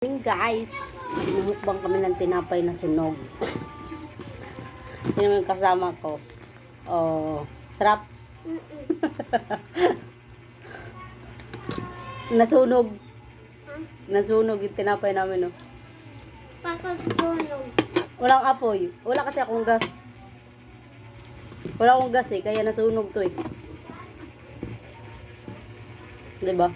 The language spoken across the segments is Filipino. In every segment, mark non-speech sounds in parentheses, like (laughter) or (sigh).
Morning guys, mumukbang kami ng tinapay na sunog. Naman yung kasama ko. Oh, sarap. (laughs) Nasunog. Nasunog yung tinapay namin, oh. Bakit tulog? Walang apoy. Wala kasi akong gas. Wala akong gas eh, kaya nasunog to eh. 'Di ba?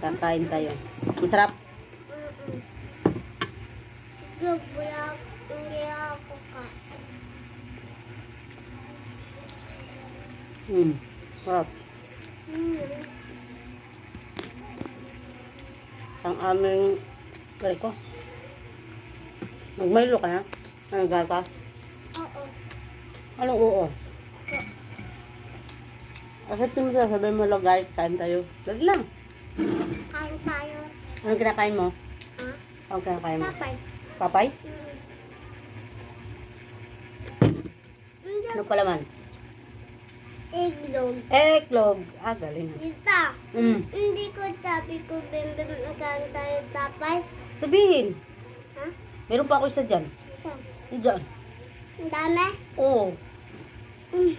Kakain tayo. Masarap. Hmm. Sarap. Ang aming... Kaya ko. Magmaylo ka na? Ano gata? Oo. Anong oo? Bakit mo sasabihin mo lang guys, kain tayo? Wag lang. Kain tayo. Anong kinakain mo? Ha? Anong kinakain mo? Tapay. Papay? Mm. Ano pala man? Iglog. Eklog. Ah, galing. Dito. Mm. Hindi ko sabi ko bimbim kain tayo tapay. Sabihin. Ha? Meron pa ako isa dyan. Saan? Diyan. Ang dami? Oo. Mm.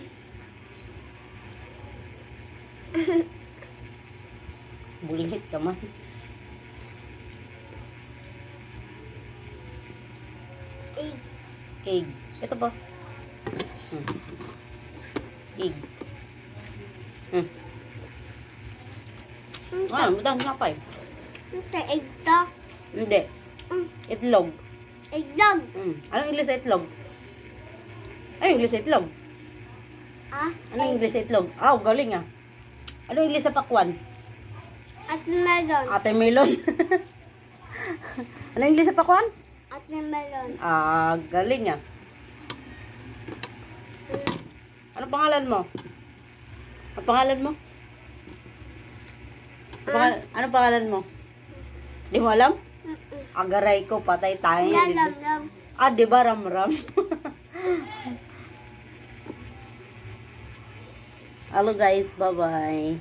(laughs) Bulingit ka man. Egg. Egg. Ito pa. Hmm. Egg. Hmm. Ang Ah, madang napay. Ito, egg to. Hindi. Mm. Itlog. Iglog. Hmm. Anong English sa itlog? Anong English sa itlog? Ah? Anong English sa itlog? Ah, galing ah. Anong English sa pakwan? At melon. Ate melon. Anong English sa pakwan? At melon. Ah, galing ah. Ano pangalan mo? Ano pangalan mo? Ano, pangalan, ano pangalan mo? Di mo alam? Mm-mm. Agaray ko, patay tayo. Lalam, lam. Ah, di ba ram-ram? (laughs) Hello guys, bye-bye.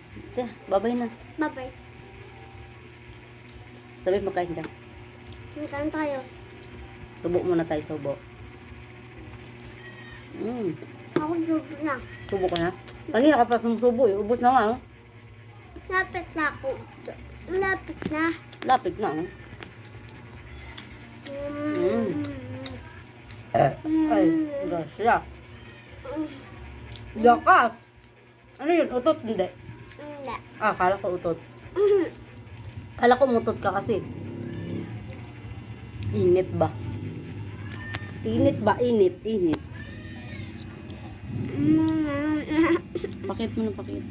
Bye-bye na. Babay. Sabi makain ka. Saan tayo? Subo muna tayo, subo. Mm, Ako gusto na. subo ka na. Kanina ka pa sumusubo eh. Ubus na nga. oh. Lapit na ako. Lapit na. Lapit na. oh. Mm. Ay, gasya. Gakas! Ano yun? Utot? Hindi. Hindi. Ah, kala ko utot. (laughs) Kala ko mutot ka kasi. Init ba? Init ba? Init, init. Mm. Pakit mo na pakit.